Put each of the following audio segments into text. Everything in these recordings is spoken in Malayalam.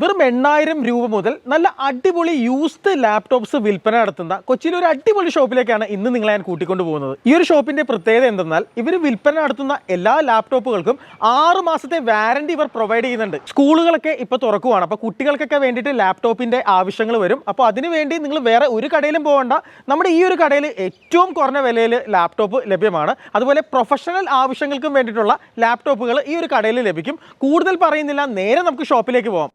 വെറും എണ്ണായിരം രൂപ മുതൽ നല്ല അടിപൊളി യൂസ്ഡ് ലാപ്ടോപ്സ് വിൽപ്പന നടത്തുന്ന കൊച്ചിയിലെ ഒരു അടിപൊളി ഷോപ്പിലേക്കാണ് ഇന്ന് നിങ്ങളെ ഞാൻ കൂട്ടിക്കൊണ്ടു പോകുന്നത്. ഈ ഒരു ഷോപ്പിന്റെ പ്രത്യേകത എന്തെന്നാൽ ഇവർ വിൽപ്പന നടത്തുന്ന എല്ലാ ലാപ്ടോപ്പുകൾക്കും ആറ് മാസത്തെ വാറണ്ടി ഇവർ പ്രൊവൈഡ് ചെയ്യുന്നുണ്ട്. സ്കൂളുകളൊക്കെ ഇപ്പൊ തുറക്കുവാണ്. അപ്പൊ കുട്ടികൾക്കൊക്കെ വേണ്ടിയിട്ട് ലാപ്ടോപ്പിന്റെ ആവശ്യങ്ങൾ വരും. അപ്പോൾ അതിനുവേണ്ടി നിങ്ങൾ വേറെ ഒരു കടയിലും പോകണ്ട നമ്മുടെ ഈ ഒരു കടയിൽ ഏറ്റവും കുറഞ്ഞ വിലയിൽ ലാപ്ടോപ്പ് ലഭ്യമാണ്. അതുപോലെ പ്രൊഫഷണൽ ആവശ്യങ്ങൾക്കും വേണ്ടിയിട്ടുള്ള ലാപ്ടോപ്പുകൾ ഈ ഒരു കടയിൽ ലഭിക്കും. കൂടുതൽ പറയുന്നില്ല നേരെ നമുക്ക് ഷോപ്പിലേക്ക് പോകാം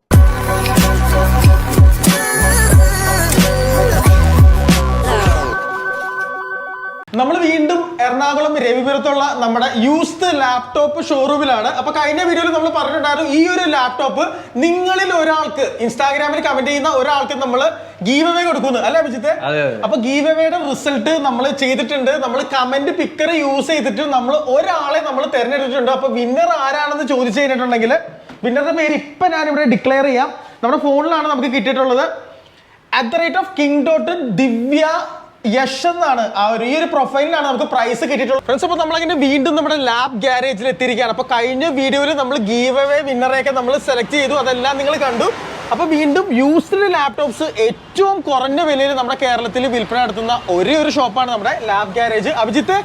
നമ്മൾ വീണ്ടും എറണാകുളം രവിപുരത്തുള്ള നമ്മുടെ യൂസ്ഡ് ലാപ്ടോപ്പ് ഷോറൂമിലാണ് അപ്പൊ കഴിഞ്ഞ വീഡിയോയിൽ നമ്മൾ പറഞ്ഞിട്ടുണ്ടായിരുന്നു ഈ ഒരു ലാപ്ടോപ്പ് നിങ്ങളിൽ ഒരാൾക്ക് ഇൻസ്റ്റാഗ്രാമിൽ കമന്റ് ചെയ്യുന്ന ഒരാൾക്ക് നമ്മൾ ഗീവ് അവേ കൊടുക്കുന്നു. അല്ലേ അഭിജിത്ത്. അപ്പൊ ഗീവ് അവേയുടെ റിസൾട്ട് നമ്മൾ ചെയ്തിട്ടുണ്ട്. നമ്മൾ കമന്റ് പിക്കർ യൂസ് ചെയ്തിട്ട് നമ്മൾ ഒരാളെ നമ്മൾ തിരഞ്ഞെടുത്തിട്ടുണ്ട്. അപ്പൊ വിന്നർ ആരാണെന്ന് ചോദിച്ചു കഴിഞ്ഞിട്ടുണ്ടെങ്കിൽ വിന്നറുടെ പേര് ഇപ്പൊ ഞാനിവിടെ ഡിക്ലെയർ ചെയ്യാം. നമ്മുടെ ഫോണിലാണ് നമുക്ക് കിട്ടിയിട്ടുള്ളത്. At the rate of king dot Divya Yash എന്നാണ് ആ ഒരു ഈ ഒരു പ്രൊഫൈലിനാണ് നമുക്ക് പ്രൈസ് കിട്ടിയിട്ടുള്ളത്. ഫ്രണ്ട്സ് അപ്പോൾ നമ്മളങ്ങനെ വീണ്ടും നമ്മുടെ ലാബ് ഗ്യാരേജിൽ എത്തിയിരിക്കുകയാണ്. അപ്പോൾ കഴിഞ്ഞ വീഡിയോയിൽ നമ്മൾ ഗീവ് അവേ വിന്നറെയൊക്കെ നമ്മൾ സെലക്ട് ചെയ്തു. അതെല്ലാം നിങ്ങൾ കണ്ടു. അപ്പോൾ വീണ്ടും യൂസ്ഡ് ലാപ്ടോപ്സ് ഏറ്റവും കുറഞ്ഞ വിലയിൽ നമ്മുടെ കേരളത്തിൽ വിൽപ്പന നടത്തുന്ന ഒരേ ഒരു ഷോപ്പാണ് നമ്മുടെ ലാബ് ഗ്യാരേജ് അഭിജിത്ത്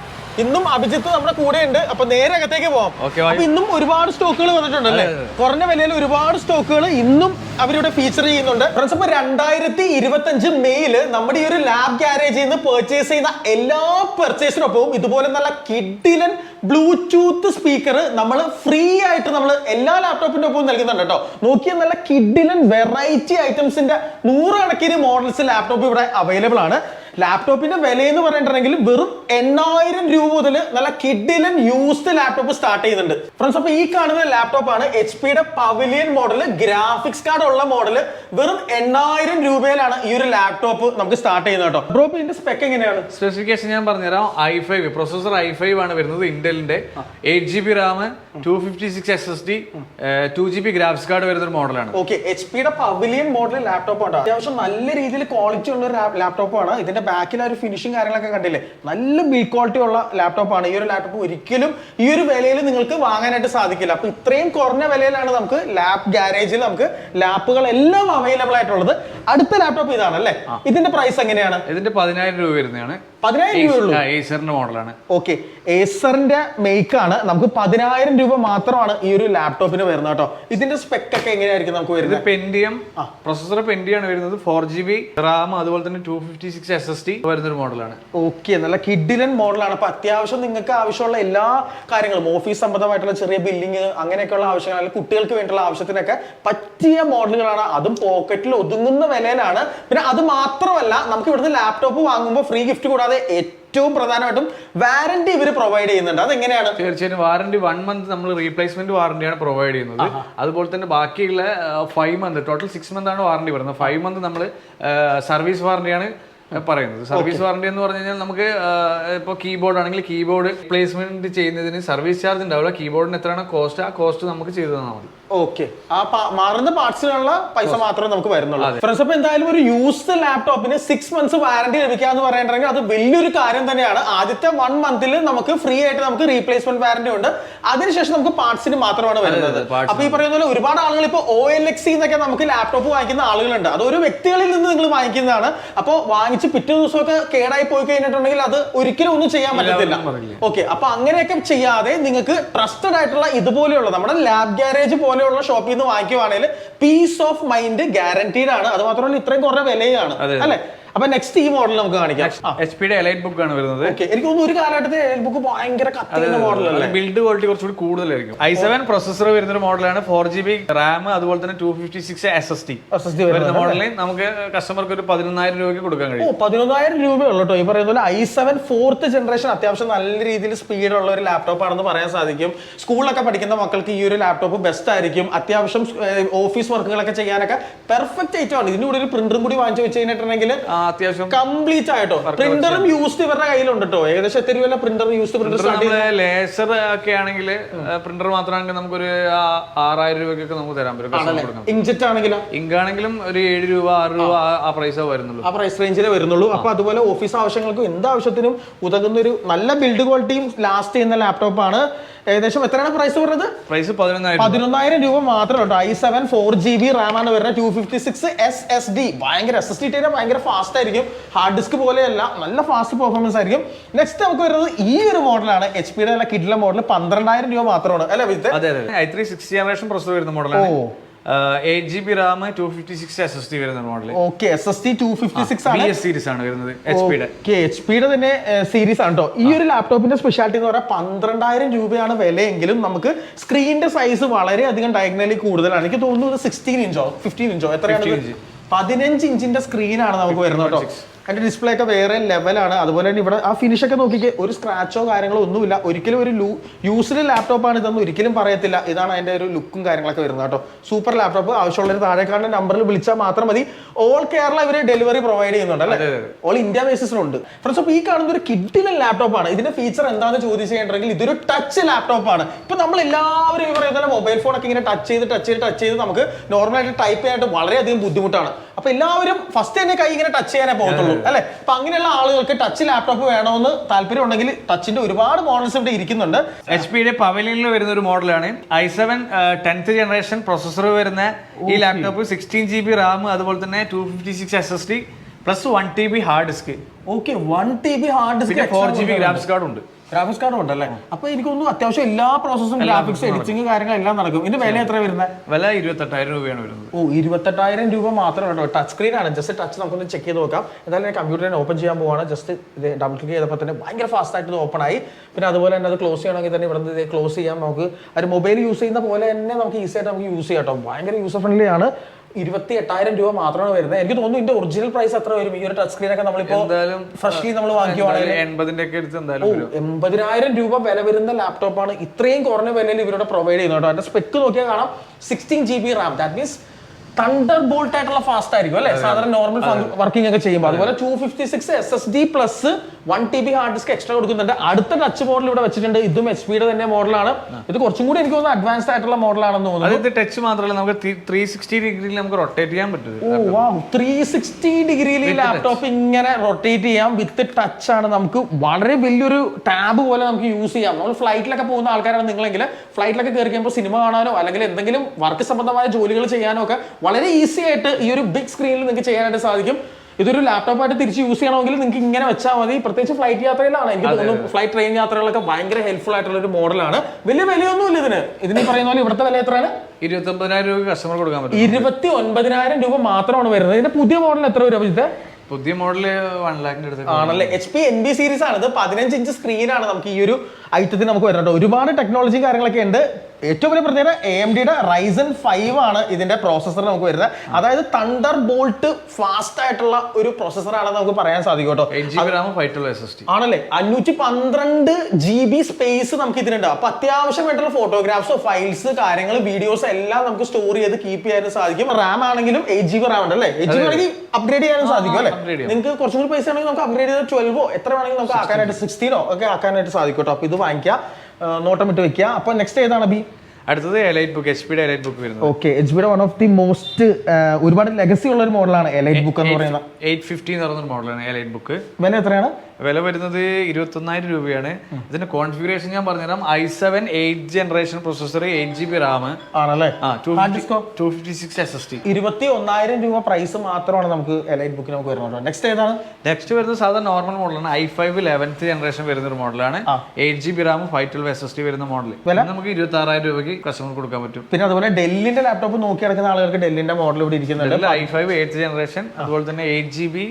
ഇന്നും അഭിജിത്ത് നമ്മുടെ കൂടെ ഉണ്ട് അപ്പൊ നേരെ അകത്തേക്ക് പോവാം. അപ്പൊ ഇന്നും ഒരുപാട് സ്റ്റോക്കുകൾ വന്നിട്ടുണ്ടല്ലേ. കുറഞ്ഞ വിലയിൽ ഒരുപാട് സ്റ്റോക്കുകൾ ഇന്നും അവരിവിടെ ഫീച്ചർ ചെയ്യുന്നുണ്ട്. ഫ്രണ്ട്സ് ഇപ്പൊ രണ്ടായിരത്തി ഇരുപത്തി അഞ്ച് മെയ്യിൽ നമ്മുടെ ഈ ഒരു ലാബ് ഗ്യാരേജിൽ നിന്ന് പർച്ചേസ് ചെയ്യുന്ന എല്ലാ പെർച്ചേസിനൊപ്പവും ഇതുപോലെ നല്ല കിഡിലൻ ബ്ലൂടൂത്ത് സ്പീക്കർ നമ്മൾ ഫ്രീ ആയിട്ട് നമ്മൾ എല്ലാ ലാപ്ടോപ്പിന്റെ ഒപ്പവും നൽകുന്നുണ്ട് കേട്ടോ. നോക്കിയാൽ നല്ല കിഡിലൻ വെറൈറ്റി ഐറ്റംസിന്റെ നൂറുകണക്കിന് മോഡൽസ് ലാപ്ടോപ്പ് ഇവിടെ അവൈലബിൾ ആണ്. ലാപ്ടോപ്പിന്റെ വില എന്ന് പറഞ്ഞിട്ടുണ്ടെങ്കിൽ വെറും എണ്ണായിരം രൂപ മുതൽ നല്ല കിഡിലൻ യൂസ്ഡ് ലാപ്ടോപ്പ് സ്റ്റാർട്ട് ചെയ്യുന്നുണ്ട്. ഫ്രണ്ട്സ് അപ്പൊ ഈ കാണുന്ന ലാപ്ടോപ്പ് ആണ് എച്ച് പിയുടെ പവലിയൻ മോഡൽ ഗ്രാഫിക്സ് കാർഡ് ഉള്ള മോഡൽ വെറും എണ്ണായിരം രൂപയിലാണ് ഈ ഒരു ലാപ്ടോപ്പ് നമുക്ക് സ്റ്റാർട്ട് ചെയ്യുന്നത് കേട്ടോ. ബ്രോ ഇതിന്റെ സ്പെക്ക് എങ്ങനെയാണ്? സ്പെസിഫിക്കേഷൻ ഞാൻ പറഞ്ഞുതരാം. I five processor i five ആണ് വരുന്നത് ഇന്റലിന്റെ eight G B RAM two fifty six S S D two G B graphics card വരുന്ന ഒരു മോഡലാണ് ഓക്കെ എച്ച് പിയുടെ പവലിയൻ മോഡൽ ലാപ്ടോപ്പ് ആണ്. അത്യാവശ്യം നല്ല രീതിയിൽ ക്വാളിറ്റി ഉള്ള ഒരു ലാപ്ടോപ്പ് ആണ്. ഇതിന്റെ ബാക്കിൽ ഒരു ഫിനിഷിംഗ് കാര്യങ്ങളൊക്കെ കണ്ടില്ലേ? നല്ല ബിൽഡ് ക്വാളിറ്റി ഉള്ള ആണ്. ഈ ഒരു ലാപ്ടോപ്പ് ഒരിക്കലും ഈ ഒരു വിലയിൽ നിങ്ങൾക്ക് വാങ്ങാനായിട്ട് സാധിക്കില്ല. അപ്പൊ ഇത്രയും കുറഞ്ഞ വിലയിലാണ് നമുക്ക് ലാപ്പ് ഗാരേജിൽ നമുക്ക് ലാപ്പുകൾ എല്ലാം അവൈലബിൾ ആയിട്ടുള്ളത്. അടുത്ത ലാപ്ടോപ്പ് ഇതാണ് അല്ലേ ഇതിന്റെ പ്രൈസ് എങ്ങനെയാണ്? ഇതിന്റെ പതിനായിരം രൂപ വരുന്നതാണ്. പതിനായിരം രൂപയുള്ളൂ ഏസറിന്റെ മോഡലാണ് ഓക്കെ ഏസറിന്റെ മേക്ക് ആണ്. നമുക്ക് പതിനായിരം രൂപ മാത്രമാണ് ഈ ഒരു ലാപ്ടോപ്പിന് വരുന്നത് കേട്ടോ. ഇതിന്റെ സ്പെക്ക് ഒക്കെ എങ്ങനെയായിരിക്കും നമുക്ക് വരുന്നത്? പെൻഡിയം പ്രൊസസർ പെൻഡിയാണ് വരുന്നത്. ഫോർ ജി ബി റാം അതുപോലെ തന്നെ two fifty six S S T വരുന്ന ഒരു മോഡലാണ് ഓക്കെ നല്ല കിഡിലൻ മോഡലാണ് അപ്പൊ അത്യാവശ്യം നിങ്ങൾക്ക് ആവശ്യമുള്ള എല്ലാ കാര്യങ്ങളും ഓഫീസ് സംബന്ധമായിട്ടുള്ള ചെറിയ ബില്ലിങ് അങ്ങനെയൊക്കെയുള്ള ആവശ്യങ്ങൾ അല്ലെങ്കിൽ കുട്ടികൾക്ക് വേണ്ടിയുള്ള ആവശ്യത്തിനൊക്കെ പറ്റിയ മോഡലുകളാണ് അതും പോക്കറ്റിൽ ഒതുങ്ങുന്ന വിലയിലാണ് പിന്നെ അത് മാത്രമല്ല നമുക്ക് ഇവിടുന്ന് ലാപ്ടോപ്പ് വാങ്ങുമ്പോൾ ഫ്രീ ഗിഫ്റ്റ് കൂടാതെ ഏറ്റവും പ്രധാനമായിട്ടും വാറന്റി ഇവർ പ്രൊവൈഡ് ചെയ്യുന്നുണ്ട്. അതെങ്ങനെയാണ്? തീർച്ചയായും വാറന്റി വൺ മന്ത് നമ്മൾ റീപ്ലേസ്മെന്റ് വാറന്റിയാണ് പ്രൊവൈഡ് ചെയ്യുന്നത്. അതുപോലെ തന്നെ ബാക്കിയുള്ള five month total six month ആണ് വാറന്റി വരുന്നത്. ഫൈവ് മന്ത് നമ്മൾ സർവീസ് വാറണ്ടിയാണ് പറയുന്നത്. സർവീസ് വാറണ്ടി എന്ന് പറഞ്ഞു കഴിഞ്ഞാൽ നമുക്ക് ഇപ്പോൾ കീബോർഡ് ആണെങ്കിൽ കീബോർഡ് പ്ലേസ്മെന്റ് ചെയ്യുന്നതിന് സർവീസ് ചാർജ് ഉണ്ടാവില്ല. കീബോർഡിന് എത്രയാണ് കോസ്റ്റ് ആ കോസ്റ്റ് നമുക്ക് ചെയ്തു തന്നാൽ മതി. ഓക്കെ ആ മാറുന്ന പാർട്സിനുള്ള പൈസ മാത്രമേ നമുക്ക് വരുന്നുള്ളൂ. ഫ്രണ്ട്സ് അപ്പൊ എന്തായാലും ഒരു യൂസ്ഡ് ലാപ്ടോപ്പിന് സിക്സ് മന്ത്സ് വാറണ്ടി ലഭിക്കുക എന്ന് പറയുന്നുണ്ടെങ്കിൽ അത് വലിയൊരു കാര്യം തന്നെയാണ്. ആദ്യത്തെ വൺ മന്തിൽ നമുക്ക് ഫ്രീ ആയിട്ട് നമുക്ക് റീപ്ലേസ്മെന്റ് വാറണ്ടി ഉണ്ട്. അതിനുശേഷം നമുക്ക് പാർട്സിന് മാത്രമാണ് വരുന്നത്. അപ്പൊ ഈ പറയുന്ന പോലെ ഒരുപാട് ആളുകൾ ഇപ്പോൾ ഒ എൽ എക്സ് എന്നൊക്കെ നമുക്ക് ലാപ്ടോപ്പ് വാങ്ങിക്കുന്ന ആളുകളുണ്ട്. അത് ഒരു വ്യക്തികളിൽ നിന്ന് നിങ്ങൾ വാങ്ങിക്കുന്നതാണ്. അപ്പോൾ വാങ്ങിച്ച് പിറ്റേ ദിവസമൊക്കെ കേടായി പോയി കഴിഞ്ഞിട്ടുണ്ടെങ്കിൽ അത് ഒരിക്കലും ഒന്നും ചെയ്യാൻ പറ്റത്തില്ല. ഓക്കെ അപ്പൊ അങ്ങനെയൊക്കെ ചെയ്യാതെ നിങ്ങൾക്ക് ട്രസ്റ്റഡ് ആയിട്ടുള്ള ഇതുപോലെയുള്ള നമ്മുടെ ലാബ് ഗ്യാരേജ് പോലെയുള്ള ഷോപ്പിൽ നിന്ന് വാങ്ങിക്കുവാണെങ്കിൽ പീസ് ഓഫ് മൈൻഡ് ഗ്യാരണ്ടീഡ് ആണ് അത് മാത്രമല്ല ഇത്രയും കുറഞ്ഞ വിലയാണ്. അല്ലെ അപ്പൊ നെക്സ്റ്റ് ഈ മോഡൽ നമുക്ക് കാണിക്കാം. എച്ച് പിയുടെ എലൈറ്റ് ബുക്ക് ആണ് വരുന്നത്. എനിക്ക് തോന്നുന്നു ഒരു കാലഘട്ടത്തിൽ ബുക്ക് ഭയങ്കര കത്തുന്ന മോഡലല്ലേ ബിൽഡ് ക്വാളിറ്റി കുറച്ചുകൂടി കൂടുതലായിരിക്കും. ഐ സെവൻ പ്രൊസസർ വരുന്ന ഒരു മോഡലാണ് ഫോർ ജി ബി റാം അതുപോലെ തന്നെ two fifty six S S T വരുന്ന മോഡലിൽ നമുക്ക് കസ്റ്റമർക്ക് ഒരു പതിനൊന്നായിരം രൂപയ്ക്ക് കൊടുക്കാൻ കഴിയും. പതിനൊന്നായിരം രൂപയുള്ളൂ കേട്ടോ ഈ പറയുന്ന പോലെ ഐ സെവൻ ഫോർത്ത് ജനറേഷൻ അത്യാവശ്യം നല്ല രീതിയിൽ സ്പീഡ് ഉള്ള ഒരു ലാപ്ടോപ്പ് ആണെന്ന് പറയാൻ സാധിക്കും. സ്കൂളിലൊക്കെ പഠിക്കുന്ന മക്കൾക്ക് ഈ ഒരു ലാപ്ടോപ്പ് ബെസ്റ്റ് ആയിരിക്കും. അത്യാവശ്യം ഓഫീസ് വർക്കുകളൊക്കെ ചെയ്യാനൊക്കെ പെർഫെക്റ്റ് ആണ്. ഇതിന്റെ കൂടെ ഒരു പ്രിന്ററും കൂടി വാങ്ങിച്ചു വെച്ച് കഴിഞ്ഞിട്ടുണ്ടെങ്കിൽ അത്യാവശ്യം കംപ്ലീറ്റ് ആയിട്ടോ? പ്രിന്ററും യൂസ്ഡ് ഇവരുടെ കയ്യിലുണ്ട് കേട്ടോ ഏകദേശം എത്ര രൂപ പ്രിന്റർ യൂസ്ഡ് പ്രിന്റർ ലേസർ ഒക്കെ ആണെങ്കിൽ പ്രിന്റർ മാത്രമാണെങ്കിൽ നമുക്കൊരു ആറായിരം രൂപയ്ക്കൊക്കെ നമുക്ക് തരാൻ പറ്റും. ഇഞ്ചറ്റ് ആണെങ്കിലോ? ഇങ്ക് ആണെങ്കിലും ഒരു ഏഴ് രൂപ ആറ് രൂപ ആ- പ്രൈസേ വരുന്നുള്ളൂ. ആ പ്രൈസ് റേഞ്ചിലേ വരുന്നുള്ളൂ. അപ്പൊ അതുപോലെ ഓഫീസ് ആവശ്യങ്ങൾക്കും എന്ത് ആവശ്യത്തിനും ഉതകുന്ന ഒരു നല്ല ബിൽഡ് ക്വാളിറ്റിയും ലാസ്റ്റ് ചെയ്യുന്ന ലാപ്ടോപ്പ് ആണ്. ഏകദേശം എത്രയാണ് പ്രൈസ് പറഞ്ഞത്? പ്രൈസ് പതിനൊന്നായിരം രൂപ. മാത്രമേ ഉള്ളൂ i seven four G B RAM ആണ് വരുന്നത്. Two fifty six S S D ഭയങ്കര എസ് എസ് ഡി ഭയങ്കര ഫാസ്റ്റ് ആയിരിക്കും ഹാർഡ് ഡിസ്ക് പോലെയല്ല നല്ല ഫാസ്റ്റ് പെർഫോമൻസ് ആയിരിക്കും. നെക്സ്റ്റ് നമുക്ക് വരുന്നത് ഈ ഒരു മോഡലാണ്. എച്ച് പിയുടെ അല്ല കിഡിലെ മോഡൽ പന്ത്രണ്ടായിരം രൂപ മാത്രമാണ്. അല്ലെ വിത്ത്? അതെ അതെ i three six generation processor വരുന്ന മോഡലാണ്. ഓ. Eight G B RAM two fifty six S S T വരുന്ന model okay S S T two fifty six ആണ്. എസ് സീരീസ് ആണ് വരുന്നത് എച്ച് പിയുടെ ഓക്കെ എച്ച് പിയുടെ തന്നെ സീരീസ് ആണ് കേട്ടോ ഈ ഒരു ലാപ്ടോപ്പിന്റെ സ്പെഷ്യാലിറ്റി എന്ന് പറഞ്ഞാൽ പന്ത്രണ്ടായിരം രൂപയാണ് വിലയെങ്കിലും നമുക്ക് സ്ക്രീനിന്റെ സൈസ് വളരെയധികം ഡയഗ്നലി കൂടുതലാണ്. എനിക്ക് തോന്നുന്നു സിക്സ്റ്റീൻ ഇഞ്ചോ ഫിഫ്റ്റീൻ ഇഞ്ചോ എത്രയാണ് 15 inch. പതിനഞ്ച് ഇഞ്ചിന്റെ സ്ക്രീനാണ് നമുക്ക് വരുന്നത് കേട്ടോ. അതിന്റെ ഡിസ്പ്ലേ ഒക്കെ വേറെ ലെവലാണ് അതുപോലെ തന്നെ ഇവിടെ ആ ഫിനിഷൊക്കെ നോക്കിക്കേ ഒരു സ്ക്രാച്ചോ കാര്യങ്ങളോ ഒന്നുമില്ല. ഒരിക്കലും ഒരു ലൂ യൂസ്ഡ് ലാപ്ടോപ്പാണ് ഇതെന്ന് ഒരിക്കലും പറയത്തില്ല. ഇതാണ് അതിന്റെ ഒരു ലുക്കും കാര്യങ്ങളൊക്കെ വരുന്നത് കേട്ടോ. സൂപ്പർ ലാപ്ടോപ്പ് ആവശ്യമുള്ളൊരു താഴെക്കാരുടെ നമ്പറിൽ വിളിച്ചാൽ മാത്രം മതി. ഓൾ കേരള ഇവർ ഡെലിവറി പ്രൊവൈഡ് ചെയ്യുന്നുണ്ട് അല്ലേ. ഓൾ ഇന്ത്യ ബേസിസിലുണ്ട് ഫ്രണ്ട്സ് അപ്പോൾ ഈ കാണുന്ന ഒരു കിഡിലെ ലാപ്ടോപ്പാണ് ഇതിന്റെ ഫീച്ചർ എന്താണെന്ന് ചോദിച്ചു കഴിഞ്ഞിട്ടുണ്ടെങ്കിൽ ഇതൊരു ടച്ച് ലാപ്ടോപ്പാണ് ഇപ്പൊ നമ്മൾ എല്ലാവരും ഈ പറയുന്ന മൊബൈൽ ഫോണൊക്കെ ഇങ്ങനെ ടച്ച് ചെയ്ത് ടച്ച് ചെയ്ത് ടച്ച് ചെയ്ത് നമുക്ക് നോർമലായിട്ട് ടൈപ്പ് ചെയ്യാനായിട്ട് വളരെയധികം ബുദ്ധിമുട്ടാണ്. അപ്പൊ എല്ലാവരും ഫസ്റ്റ് തന്നെ കൈ ഇങ്ങനെ ടച്ച് ചെയ്യാനേ പോകത്തുള്ളൂ അല്ലെ? അപ്പൊ അങ്ങനെയുള്ള ആളുകൾക്ക് ടച്ച് ലാപ്ടോപ്പ് വേണമെന്ന് താല്പര്യം ഉണ്ടെങ്കിൽ ടച്ചിന്റെ ഒരുപാട് മോഡൽസ് ഇവിടെ ഇരിക്കുന്നുണ്ട്. എച്ച് പിയുടെ പവലിയനിൽ വരുന്ന ഒരു മോഡലാണ്. I seven tenth generation processor വരുന്ന ഈ laptop sixteen G B RAM അതുപോലെ തന്നെ two fifty six S S D plus one T B hard disk okay one T B hard disk four G B graphics card ഉണ്ട്. ഗ്രാഫിക്സ് കാർഡും ഉണ്ടല്ലേ? അപ്പൊ എനിക്കൊന്നും അത്യാവശ്യം എല്ലാ പ്രോസസ്സും ഗ്രാഫിക്സ് എഡിറ്റിംഗ് കാര്യങ്ങളെല്ലാം നടക്കും. ഇതിന്റെ വില എത്ര വരുന്നത് വില ഇരുപത്തെട്ടായിരം രൂപയാണ് വരുന്നത്. ഓ ഇരുപത്തെട്ടായിരം രൂപ മാത്രമേ കേട്ടോ ടച്ച് സ്ക്രീൻ ആണ്. ജസ്റ്റ് ടച്ച് നമുക്കൊന്ന് ചെക്ക് ചെയ്ത് നോക്കാം. എന്തായാലും ഞാൻ കമ്പ്യൂട്ടറിനെ ഓപ്പൺ ചെയ്യാൻ പോവാണ്. ജസ്റ്റ് ഇത് ഡബിൾ ക്ലിക്ക് ചെയ്തപ്പോൾ തന്നെ ഭയങ്കര ഫാസ്റ്റ് ആയിട്ട് ഇത് ഓപ്പൺ ആയി. പിന്നെ അതുപോലെ തന്നെ അത് ക്ലോസ് ചെയ്യണമെങ്കിൽ തന്നെ ഇവിടെ ഇത് ക്ലോസ് ചെയ്യാം നമുക്ക്. ഒരു മൊബൈൽ യൂസ് ചെയ്യുന്ന പോലെ തന്നെ നമുക്ക് ഈസി ആയിട്ട് നമുക്ക് യൂസ് ചെയ്യാം കേട്ടോ ഭയങ്കര യൂസർ ഫ്രണ്ട്ലി ആണ്. ഇരുപത്തി എട്ടായിരം രൂപ മാത്രമാണ് വരുന്നത്. എനിക്ക് തോന്നുന്നു ഇതിന്റെ ഒറിജിനൽ പ്രൈസ് എത്ര വരും? ഈ ഒരു ടച്ച് സ്ക്രീൻ ഒക്കെ നമ്മളിപ്പോ ഫ്രഷ്ലി നമ്മൾ വാങ്ങിക്കുവാണെങ്കിൽ. എൺപതിന്റെ ഒക്കെ എന്തായാലും എൺപതിനായിരം രൂപ വില വരുന്ന ലാപ്ടോപ്പാണ് ഇത്രയും കുറഞ്ഞ വിലയിൽ ഇവരോട് പ്രൊവൈഡ് ചെയ്യുന്നത് കേട്ടോ. അതിന്റെ സ്പെക്ക് നോക്കിയാൽ കാണാം. Sixteen G B RAM that means thunderbolt ആയിട്ടുള്ള ഫാസ്റ്റ് ആയിരിക്കും അല്ലെ? സാധാരണ നോർമൽ വർക്കിംഗ് ഒക്കെ ചെയ്യുമ്പോൾ. അതുപോലെ two fifty six S S D plus one T B hard disk extra കൊടുക്കുന്നുണ്ട്. അടുത്ത ടച്ച് മോഡൽ ഇവിടെ വെച്ചിട്ടുണ്ട്. ഇതും എച്ച് പിയുടെ തന്നെ മോഡലാണ് ഇത് കുറച്ചും കൂടി എനിക്ക് തോന്നുന്നത് അഡ്വാൻസ്ഡ് ആയിട്ടുള്ള മോഡലാണെന്ന് തോന്നുന്നു. അതായത് ഇത് ടച്ച് മാത്രമല്ല നമുക്ക് ത്രീ സിക്സ്റ്റി ഡിഗ്രിയിൽ നമുക്ക് റൊട്ടേറ്റ് ചെയ്യാൻ പറ്റും ഓ വാ ത്രീ സിക്സ്റ്റി ഡിഗ്രിയിൽ ഈ ലാപ്ടോപ്പ് ഇങ്ങനെ റൊട്ടേറ്റ് ചെയ്യാം. വിത്ത് ടച്ച് ആണ് നമുക്ക് വളരെ വലിയൊരു ടാബ് പോലെ നമുക്ക് യൂസ് ചെയ്യാം. നമ്മൾ ഫ്ലൈറ്റിലൊക്കെ പോകുന്ന ആൾക്കാരാണ് നിങ്ങളെങ്കിൽ. ഫ്ലൈറ്റിലൊക്കെ കയറി കഴിയുമ്പോൾ സിനിമ കാണാനോ അല്ലെങ്കിൽ എന്തെങ്കിലും വർക്ക് സംബന്ധമായ ജോലികൾ ചെയ്യാനോ ഒക്കെ വളരെ ഈസി ആയിട്ട് ഈ ഒരു ബിഗ് സ്ക്രീനിൽ നിങ്ങൾക്ക് ചെയ്യാനായിട്ട് സാധിക്കും. ഇതൊരു ലാപ്ടോപ്പായിട്ട് തിരിച്ച് യൂസ് ചെയ്യണമെങ്കിൽ നിങ്ങൾക്ക് ഇങ്ങനെ വെച്ചാൽ മതി. പ്രത്യേകിച്ച് ഫ്ലൈറ്റ് യാത്രയിലാണ്. എനിക്ക് തോന്നുന്നു ഫ്ലൈറ്റ് ട്രെയിൻ യാത്രകളൊക്കെ ഭയങ്കര ഹെൽപ്ഫുൾ ആയിട്ടുള്ള ഒരു മോഡലാണ് വലിയ വിലയൊന്നും ഇല്ല ഇതിന് ഇതിന് പറയുന്ന പോലെ ഇവിടുത്തെ വില എത്രയാണ്? ഇരുപത്തി ഒമ്പതിനായിരം രൂപ കസ്റ്റമർ കൊടുക്കാൻ പറ്റും. ഇരുപത്തി ഒൻപതിനായിരം രൂപ മാത്രമാണ് വരുന്നത്. ഇതിന്റെ പുതിയ മോഡൽ എത്ര വരും ഇത് പുതിയ മോഡൽ വൺ ലാഖിന്റെ അടുത്ത് ആണല്ലേ. H P N B series ആണ്. ഇത് പതിനഞ്ച് ഇഞ്ച് സ്ക്രീനാണ് നമുക്ക് ഈ ഒരു ഐറ്റത്തിൽ നമുക്ക് വരുന്നത്. ഒരുപാട് ടെക്നോളജിയും കാര്യങ്ങളൊക്കെ ഉണ്ട്. ഏറ്റവും വലിയ പ്രത്യേകത എ എം ഡിയുടെ റൈസൺ ഫൈവ് ആണ് ഇതിന്റെ പ്രോസസ്സർ നമുക്ക് വരുന്നത്. അതായത് തണ്ടർ ബോൾട്ട് ഫാസ്റ്റ് ആയിട്ടുള്ള ഒരു പ്രോസസ്സർ ആണെന്ന് നമുക്ക് പറയാൻ സാധിക്കും കേട്ടോ. ആണല്ലേ? അഞ്ഞൂറ്റി പന്ത്രണ്ട് ജി ബി സ്പേസ് നമുക്ക് ഇതിനുണ്ട്. അപ്പൊ അത്യാവശ്യമായിട്ടുള്ള ഫോട്ടോഗ്രാഫ്സോ ഫയൽസ് കാര്യങ്ങൾ വീഡിയോസ് എല്ലാം നമുക്ക് സ്റ്റോർ ചെയ്ത് കീപ്പ് ചെയ്യാനും സാധിക്കും. റാം ആണെങ്കിലും എയ്റ്റ് ജി ബി റാം ഉണ്ട് അല്ലേ? എയ്റ്റ് ജി ബി ആണെങ്കിൽ അപ്ഗ്രേഡ് ചെയ്യാനും സാധിക്കും അല്ലേ? നിങ്ങൾക്ക് കുറച്ചും കൂടി പൈസ ആണെങ്കിൽ നമുക്ക് അപ്ഗ്രേഡ് ചെയ്ത് ട്വൽവോ എത്ര വേണമെങ്കിലും നമുക്ക് ആക്കാനായിട്ട് സിക്സ്റ്റീനോ ഒക്കെ ആക്കാനായിട്ട് സാധിക്കും കേട്ടോ. അപ്പൊ ഇത് വാങ്ങിക്കുക ആ, നോട്ടം ഇട്ട് വെക്കുക. അപ്പൊ നെക്സ്റ്റ് ഏതാണ് ബി അടുത്തത് എലൈറ്റ് ബുക്ക് എച്ച് പിയുടെ എലൈറ്റ് ബുക്ക് വരുന്നത്. ഓക്കെ എച്ച് പിയുടെ വൺ ഓഫ് ദി മോസ്റ്റ് ഒരുപാട് ലെഗസി ഉള്ള ഒരു മോഡലാണ് എലൈറ്റ് ബുക്ക് എന്ന് പറയുന്നത് എയ്റ്റ് ഫിഫ്റ്റി എന്ന് പറയുന്ന ഒരു മോഡലാണ് എലൈറ്റ് ബുക്ക് വില എത്രയാണ്? വില വരുന്നത് ഇരുപത്തൊന്നായിരം രൂപയാണ്. ഇതിന്റെ കോൺഫിഗറേഷൻ ഞാൻ പറഞ്ഞുതരാം. I seven eight generation processor eight G B RAM ആണല്ലേ? Two hard disco two fifty six S S T ഇരുപത്തി ഒന്നായിരം രൂപ പ്രൈസ് മാത്രമാണ് നമുക്ക് എലൈറ്റ് നമുക്ക് വരുന്നത് നെക്സ്റ്റ് ഏതാണ്? നെക്സ്റ്റ് വരുന്നത് സാധാരണ നോർമൽ മോഡലാണ് ഐ ഫൈവ് ലെവൻത്ത് ജനറേഷൻ വരുന്ന ഒരു മോഡലാണ്. Eight G B RAM five twelve S S T വരുന്ന മോഡൽ? നമുക്ക് ഇരുപത്തി ആറായിരം രൂപയ്ക്ക് കസ്റ്റമർ കൊടുക്കാൻ പറ്റും. പിന്നെ അതുപോലെ ഡെല്ലിന്റെ ലാപ്ടോപ്പ് നോക്കി നടക്കുന്ന ആളുകൾക്ക് ഡെല്ലിന്റെ മോഡൽ ഇവിടെ ഇരിക്കുന്നുണ്ട്. ഐ ഫൈവ് എയ്റ്റ് ജനറേഷൻ അതുപോലെ തന്നെ eight G B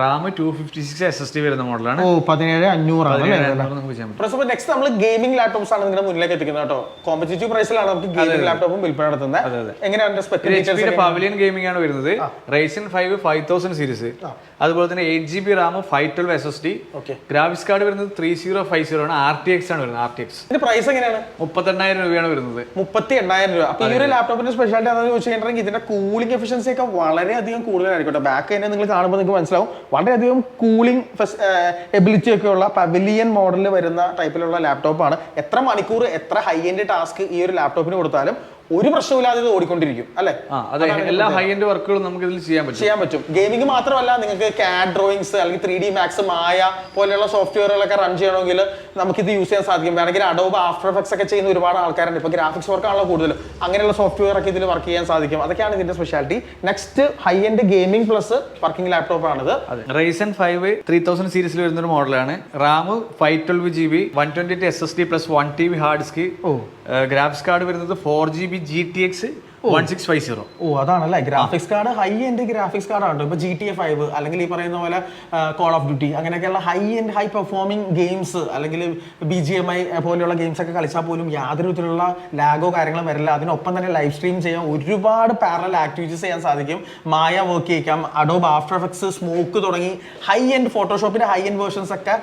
RAM two fifty six S S T വരുന്ന മോഡലാണ് ഓ പതിനേഴ് അഞ്ഞൂറാണ് അല്ലേ? നമുക്ക് നെക്സ്റ്റ് നമ്മൾ ഗെയിമിംഗ് ലാപ്ടോപ്സ് ആണ് നിങ്ങളുടെ മുന്നിലേക്ക് എത്തിക്കുന്നത് കേട്ടോ. കോമ്പറ്റേറ്റീവ് പ്രൈസിലാണ് നമുക്ക് ഗെയിമിംഗ് ലാപ്ടോപ്പും വിൽപ്പന നടത്തുന്നത്. എങ്ങനെയാണ് പവലിയൻ ഗെയിമിംഗ് ആണ് വരുന്നത്. Ryzen five five thousand series അതുപോലെ തന്നെ eight G B RAM five twelve S S D okay graphics card വരുന്നത് ത്രീ സീറോ ഫൈവ് സീറോ ആണ്. ആർ ടി എക്സ് ആണ് വരുന്നത് ആർ ടി എക്സ് ഇതിന്റെ പ്രൈസ് എങ്ങനെയാണ്? മുപ്പത്തെണ്ണായിരം രൂപയാണ് വരുന്നത്. മുപ്പത്തി എണ്ണായിരം രൂപ. അപ്പൊ ഈ ഒരു ലാപ്ടോപ്പിന്റെ സ്പെഷ്യാലിറ്റി എന്താണെന്ന് ചോദിച്ചു കഴിഞ്ഞിട്ടുണ്ടെങ്കിൽ ഇതിന്റെ കൂളിംഗ് എഫിഷ്യൻസി ഒക്കെ വളരെയധികം കൂടുതലായിരിക്കും ബാക്ക് തന്നെ നിങ്ങൾ കാണുമ്പോൾ നിങ്ങൾക്ക് മനസ്സിലാവും. വളരെയധികം കൂളിംഗ് എബിലിറ്റി ഒക്കെ ഉള്ള പവലിയൻ മോഡലിൽ വരുന്ന ടൈപ്പിലുള്ള ലാപ്ടോപ്പാണ് എത്ര മണിക്കൂർ എത്ര ഹൈ എൻഡ് ടാസ്ക് ഈ ഒരു ലാപ്ടോപ്പിന് കൊടുത്താലും ഒരു പ്രശ്നമില്ലാതെ ഇത് ഓടിക്കൊണ്ടിരിക്കും അല്ലെ? അതെ എല്ലാ ഹൈ എൻഡ് വർക്കുകളും നമുക്ക് ഇതിൽ ചെയ്യാൻ പറ്റും. ചെയ്യാൻ പറ്റും. ഗെയിമിംഗ് മാത്രമല്ല നിങ്ങൾക്ക് കാഡ് ഡ്രോയിങ്സ് അല്ലെങ്കിൽ ത്രീ ഡി മാക്സ് മായ പോലെയുള്ള സോഫ്റ്റ്വെയറുകളൊക്കെ റൺ ചെയ്യണമെങ്കിൽ നമുക്കിത് യൂസ് ചെയ്യാൻ സാധിക്കും. വേണമെങ്കിൽ അഡോബ് ആഫ്റ്റർ എഫക്ട്സ് ഒക്കെ ചെയ്യുന്ന ഒരുപാട് ആൾക്കാരുണ്ട്. ഇപ്പോൾ ഗ്രാഫിക്സ് വർക്കാണല്ലോ കൂടുതൽ അങ്ങനെയുള്ള സോഫ്റ്റ്വെയർ ഒക്കെ ഇതിൽ വർക്ക് ചെയ്യാൻ സാധിക്കും. അതൊക്കെയാണ് ഇതിന്റെ speciality next high end gaming plus working laptop ആണിത്. അതെ. റൈസൻ ഫൈവ് ത്രീ തൗസൻഡ് സീരീസിൽ വരുന്ന ഒരു മോഡലാണ് RAM five twelve G B one twenty S S D plus one T B hard disk ഓ. ഗ്രാഫിക്സ് കാർഡ് വരുന്നത് four G B G T X one six five zero ഓ അതാണല്ലേ. Graphics card high end graphics card ആണ് ഇപ്പൊ ജി ടി എ ഫൈവ് അല്ലെങ്കിൽ ഈ പറയുന്ന പോലെ കോൾ ഓഫ് ഡ്യൂട്ടി അങ്ങനെയൊക്കെയുള്ള high end high performing games അല്ലെങ്കിൽ ബി ജി എം ഐ പോലെയുള്ള ഗെയിംസ് ഒക്കെ കളിച്ചാൽ പോലും യാതൊരു വിധത്തിലുള്ള ലാഗോ കാര്യങ്ങളും വരില്ല. അതിനൊപ്പം തന്നെ ലൈവ് സ്ട്രീം ചെയ്യാൻ ഒരുപാട് പാരലൽ ആക്ടിവിറ്റീസ് ചെയ്യാൻ സാധിക്കും. മായ വർക്ക് ചെയ്യിക്കാം. അഡോബ് ആഫ്റ്റർ എഫക്ട്സ് സ്മോക്ക് തുടങ്ങി ഹൈ എൻഡ് ഫോട്ടോഷോപ്പിന്റെ ഹൈ എൻഡ് വേർഷൻസ് ഒക്കെ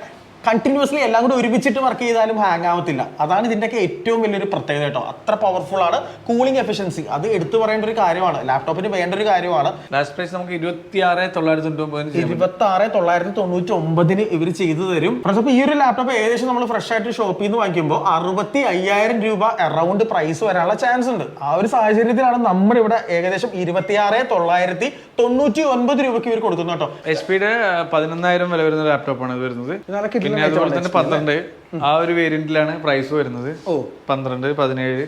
കണ്ടിന്യൂസ്ലി എല്ലാം കൂടി ഒരുമിച്ചിട്ട് വർക്ക് ചെയ്താലും ഹാങ് ആവത്തില്ല. അതാണ് ഇതിന്റെയൊക്കെ ഏറ്റവും വലിയൊരു പ്രത്യേകത കേട്ടോ. അത്ര പവർഫുൾ ആണ് കൂളിംഗ് എഫിഷ്യൻസി അത് എടുത്തു പറയേണ്ട ഒരു കാര്യമാണ്. ലാപ്ടോപ്പിന് വേണ്ട ഒരു കാര്യമാണ്. ലാസ്റ്റ് പ്രൈസ് നമുക്ക് ഇരുപത്തി ആറ് തൊള്ളായിരത്തി തൊണ്ണൂറ്റി ഒമ്പതിന് ചെയ്യാം ഇരുപത്തി ആറ് തൊള്ളായിരത്തി തൊണ്ണൂറ്റി ഒമ്പതിന് ഇവർ ചെയ്തു തരും. ഫ്രണ്ട്സ് അപ്പോൾ ഈ ഒരു ലാപ്ടോപ്പ് ഏകദേശം നമ്മൾ ഫ്രഷ് ആയിട്ട് ഷോപ്പിൽ നിന്ന് വാങ്ങിക്കുമ്പോൾ അറുപത്തി അയ്യായിരം രൂപ അറൗണ്ട് പ്രൈസ് വരാനുള്ള ചാൻസ് ഉണ്ട്. ആ ഒരു സാഹചര്യത്തിലാണ് നമ്മുടെ ഇവിടെ ഏകദേശം ഇരുപത്തി ആറ് തൊള്ളായിരത്തി തൊണ്ണൂറ്റി ഒൻപത് രൂപയ്ക്ക് ഇവർ കൊടുക്കുന്നു കേട്ടോ. എച്ച് പിയുടെ പതിനൊന്നായിരം വില വരുന്ന ലാപ്ടോപ്പാണ് ഇത് വരുന്നത്. പിന്നെ അതുപോലെ തന്നെ പന്ത്രണ്ട്. ആ ഒരു വേരിയന്റിലാണ് പ്രൈസ് വരുന്നത്. ഓ. പന്ത്രണ്ട് പതിനേഴ്.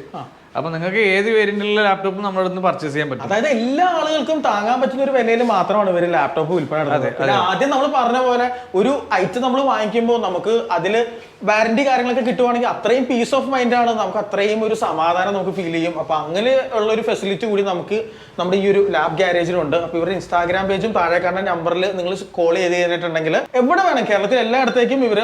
അപ്പൊ നിങ്ങൾക്ക് ഏത് വേരിയന്റിലുള്ള ലാപ്ടോപ്പ് നമ്മുടെ അടുത്ത് പർച്ചേസ് ചെയ്യാൻ പറ്റും. അതായത് എല്ലാ ആളുകൾക്കും താങ്ങാൻ പറ്റുന്ന ഒരു വിലയിൽ മാത്രമാണ് ഇവർ ലാപ്ടോപ്പ് വിൽപ്പന നടത്തുന്നത്. ആദ്യം നമ്മൾ പറഞ്ഞ പോലെ ഒരു ഐറ്റം നമ്മൾ വാങ്ങിക്കുമ്പോൾ നമുക്ക് അതിൽ വാറന്റി കാര്യങ്ങളൊക്കെ കിട്ടുവാണെങ്കിൽ അത്രയും പീസ് ഓഫ് മൈൻഡ് ആണ് നമുക്ക് അത്രയും ഒരു സമാധാനം നമുക്ക് ഫീൽ ചെയ്യും. അപ്പൊ അങ്ങനെ ഉള്ള ഒരു ഫെസിലിറ്റി കൂടി നമുക്ക് നമ്മുടെ ഈ ഒരു ലാബ് ഗ്യാരേജിലുണ്ട് അപ്പൊ ഇവരുടെ ഇൻസ്റ്റാഗ്രാം പേജും താഴെ കാണുന്ന നമ്പറിൽ നിങ്ങൾ കോൾ ചെയ്ത് കഴിഞ്ഞിട്ടുണ്ടെങ്കിൽ എവിടെ വേണം കേരളത്തിൽ എല്ലായിടത്തേക്കും ഇവർ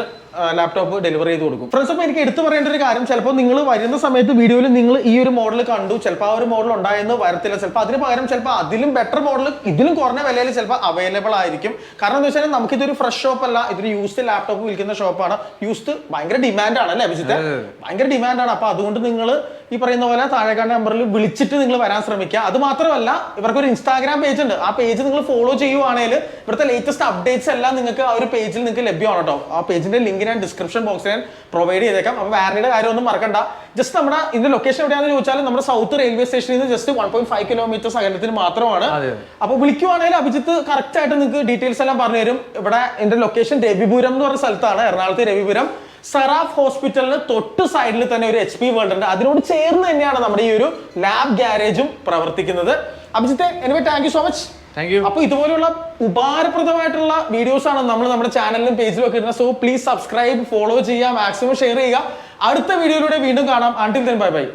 ലാപ്ടോപ്പ് ഡെലിവറി ചെയ്ത് കൊടുക്കും. ഫ്രണ്ട്സ് അപ്പോൾ എനിക്ക് എടുത്തു പറയേണ്ട ഒരു കാര്യം ചിലപ്പോൾ നിങ്ങൾ വരുന്ന സമയത്ത് വീഡിയോയിൽ നിങ്ങൾ ഈ ഒരു മോഡൽ കണ്ടു ചിലപ്പോൾ ആ ഒരു മോഡൽ ഉണ്ടായെന്ന് വരത്തില്ല. ചിലപ്പോൾ അതിന് പകരം ചിലപ്പോൾ അതിലും ബെറ്റർ മോഡൽ ഇതിലും കുറഞ്ഞ വിലയിൽ ചിലപ്പോൾ അവൈലബിൾ ആയിരിക്കും. കാരണം എന്താ വെച്ചാൽ നമുക്ക് ഇതൊരു ഫ്രഷ് ഷോപ്പ് അല്ല ഇതൊരു യൂസ്ഡ് ലാപ്ടോപ്പ് വിൽക്കുന്ന ഷോപ്പാണ് യൂസ്ഡ് ഭയങ്കര ഡിമാൻഡ് ആണ് അല്ലേ അഭിജിത്ത്? ഭയങ്കര ഡിമാൻഡ് ആണ്. അപ്പൊ അതുകൊണ്ട് നിങ്ങൾ ഈ പറയുന്ന പോലെ താഴെക്കാട് നമ്പറിൽ വിളിച്ചിട്ട് നിങ്ങൾ വരാൻ ശ്രമിക്കുക. അത് മാത്രമല്ല ഇവർക്ക് ഒരു ഇൻസ്റ്റാഗ്രാം പേജ് ഉണ്ട്. ആ പേജ് നിങ്ങൾ ഫോളോ ചെയ്യുവാണെങ്കിൽ ഇവിടുത്തെ ലേറ്റസ്റ്റ് അപ്ഡേറ്റ്സ് എല്ലാം നിങ്ങൾക്ക് ആ ഒരു പേജിൽ നിങ്ങൾക്ക് ലഭ്യമാണ് കേട്ടോ ആ പേജിന്റെ ലിങ്ക് ഞാൻ ഡിസ്ക്രിപ്ഷൻ ബോക്സിൽ ഞാൻ പ്രൊവൈഡ് ചെയ്തേക്കാം. അപ്പോൾ വാറണ്ടിയുടെ കാര്യമൊന്നും മറക്കണ്ട. ജസ്റ്റ് നമ്മുടെ ഇതിന്റെ ലൊക്കേഷൻ എവിടെയാണെന്ന് ചോദിച്ചാൽ നമ്മുടെ സൗത്ത് റെയിൽവേ സ്റ്റേഷനിൽ നിന്ന് just one point five kilometres അകലത്തിന് മാത്രമാണ്. അപ്പോൾ അപ്പൊ വിളിക്കുവാണെങ്കിൽ അഭിജിത്ത് കറക്റ്റ് ആയിട്ട് നിങ്ങൾക്ക് ഡീറ്റെയിൽസ് എല്ലാം പറഞ്ഞു തരും ഇവിടെ എന്റെ ലൊക്കേഷൻ രവിപുരം എന്ന് പറഞ്ഞ സ്ഥലത്താണ്. എറണാകുളത്ത് രവിപുരം. സറാഫ് ഹോസ്പിറ്റലിന് തൊട്ട് സൈഡിൽ തന്നെ ഒരു എച്ച് പി വേൾഡ് ഉണ്ട്. അതിനോട് ചേർന്ന് തന്നെയാണ് നമ്മുടെ ഈ ഒരു ലാബ് ഗ്യാരേജും പ്രവർത്തിക്കുന്നത്. അഭിജിത്തെ anyway thank you so much thank you അപ്പൊ ഇതുപോലെയുള്ള ഉപകാരപ്രദമായിട്ടുള്ള വീഡിയോസ് ആണ് നമ്മൾ നമ്മുടെ ചാനലിലും പേജിലും ഒക്കെ ഇടുന്നത്. സോ പ്ലീസ് സബ്സ്ക്രൈബ് ഫോളോ ചെയ്യുക മാക്സിമം ഷെയർ ചെയ്യുക. അടുത്ത വീഡിയോയിലൂടെ വീണ്ടും കാണാം. Until then bye bye